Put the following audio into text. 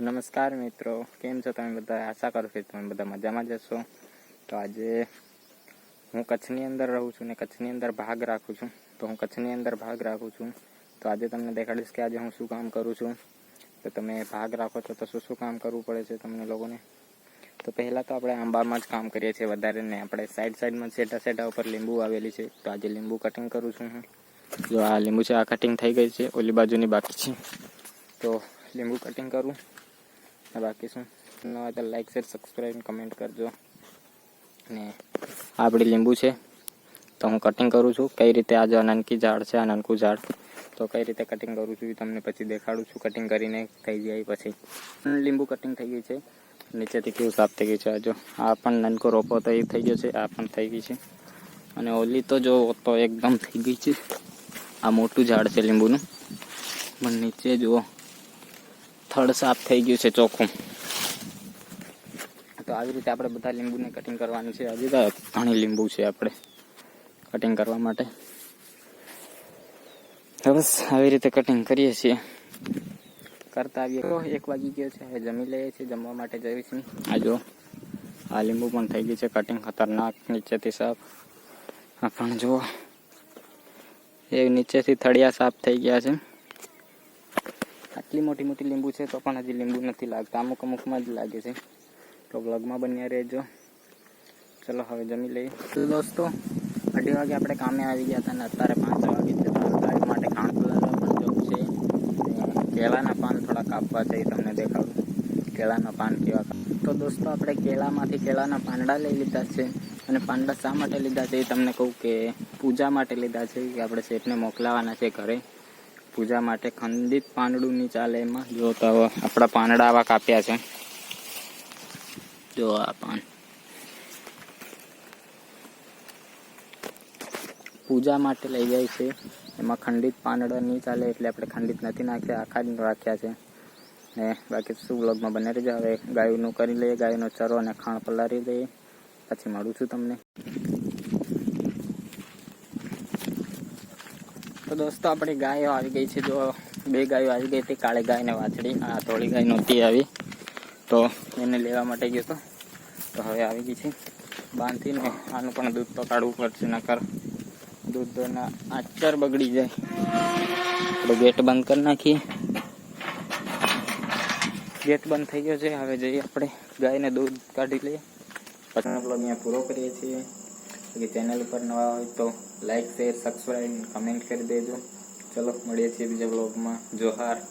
નમસ્કાર મિત્રો, કેમ છો તમે બધા? આશા કરું છું તમે બધા મજામાં જશો તો આજે હું કચ્છની અંદર રહું છું ને કચ્છની અંદર ભાગ રાખું છું. તો હું કચ્છની અંદર ભાગ રાખું છું. તો આજે તમને દેખાડીશ કે આજે હું શું કામ કરું છું. તો તમે ભાગ રાખો છો તો શું શું કામ કરવું પડે છે તમને લોકોને? તો પહેલાં તો આપણે આંબામાં જ કામ કરીએ છીએ વધારે ને આપણે સાઈડ સાઈડમાં સેટા સેટા ઉપર લીંબુ આવેલી છે. તો આજે લીંબુ કટિંગ કરું છું હું. જો આ લીંબુ છે આ કટિંગ થઈ ગઈ છે ઓલી બાજુની બાકી છે. તો લીંબુ કટિંગ કરું. બાકી શું? ન હોય તો લાઈક શેર સબસ્ક્રાઈબ કમેન્ટ કરજો. ને આપણી લીંબુ છે, તો હું કટિંગ કરું છું. કઈ રીતે આ જો નાનકી ઝાડ છે આ નાનકું ઝાડ, તો કઈ રીતે કટિંગ કરું છું એ તમને પછી દેખાડું છું કટિંગ કરીને થઈ જાય પછી. લીંબુ કટિંગ થઈ ગઈ છે, નીચેથી કેવું સાફ થઈ ગયું છે આ જો. આ પણ નાનકો રોપો તો એ થઈ ગયો છે, આ પણ થઈ ગઈ છે. અને ઓલી તો જો તો એકદમ થઈ ગઈ છે, આ મોટું ઝાડ છે લીંબુનું. પણ નીચે જુઓ થડ સાફ થઈ ગયું છે ચોખ્ખું. તો આવી રીતે આપણે બધા લીંબુને કટિંગ કરવાની છે. હજી તો ઘણી લીંબુ છે આપણે કટિંગ કરવા માટે. બસ આવી રીતે કટિંગ કરીએ છીએ. કરતા આવીએ. તો એક વાગી ગયો છે. હવે જમી લઈએ છીએ. જમવા માટે જઈએ છીએ આ જો આ લીંબુ પણ થઈ ગઈ છે. કટિંગ ખતરનાક નીચેથી સાફ. પણ જુઓ. એ નીચેથી થળિયા સાફ થઈ ગયા છે. આટલી મોટી મોટી લીંબુ છે તો પણ હજી લીંબુ નથી લાગતા. અમુક અમુકમાં જ લાગે છે. તો વ્લોગમાં બન્યા રહેજો. ચલો હવે જમી લઈએ. તો દોસ્તો, અઢી વાગે આપણે કામે આવી ગયા હતા ને અત્યારે પાંચ વાગે છે. ગાડી માટે કામ પણ જવું છે. કેળાના પાન થોડા કાપવા છે તમને દેખાડું. કેળાના પાન કેવા તો દોસ્તો, આપણે કેળામાંથી કેળાના પાંદડા લઈ લીધા છે. અને પાંદડા શા માટે લીધા છે એ તમને કહું કે પૂજા માટે લીધા છે કે આપણે શેઠને મોકલાવાના છે ઘરે. પૂજા માટે ખંડિત પાંદડું ની ચાલે એમાં. જો તો આપણા પાંદડા આવા કાપ્યા છે. જો આ પાન પૂજા માટે લઈ જાય છે. એમાં ખંડિત પાંદડા નહીં ચાલે એટલે આપણે ખંડિત નથી નાખ્યા, આખા જ રાખ્યા છે. ને બાકી શું વ્લોગમાં બને રહેજો. હવે ગાયનું કરી લઈએ, ગાયનો ચરો અને ખાણ પલારી દઈએ. પછી મળું છું તમને. તો દોસ્તો, આપણી ગાયો આવી ગઈ છે. જો બે ગાયો આવી ગઈ હતી, કાળી ગાય ને વાછડી, આ થોડી ગાય નહોતી આવી. તો એને લેવા માટે ગયો હતો તો હવે આવી ગઈ છે. બાંધીને આનું પણ દૂધ તો કાઢવું પડશે, નકર દૂધના આચર બગડી જાય. આપણે ગેટ બંધ કરી નાખીએ. ગેટ બંધ થઈ ગયો છે. હવે જઈએ આપણે ગાયને દૂધ કાઢી લઈએ. પછી બ્લોગ અહીંયા પૂરો કરીએ છીએ. બાકી ચેનલ પર નવા હોય તો લાઈક શેર સબસ્ક્રાઈબ કમેન્ટ કરી દેજો. ચલો, મળીએ છીએ બીજા બ્લોગમાં જોહાર.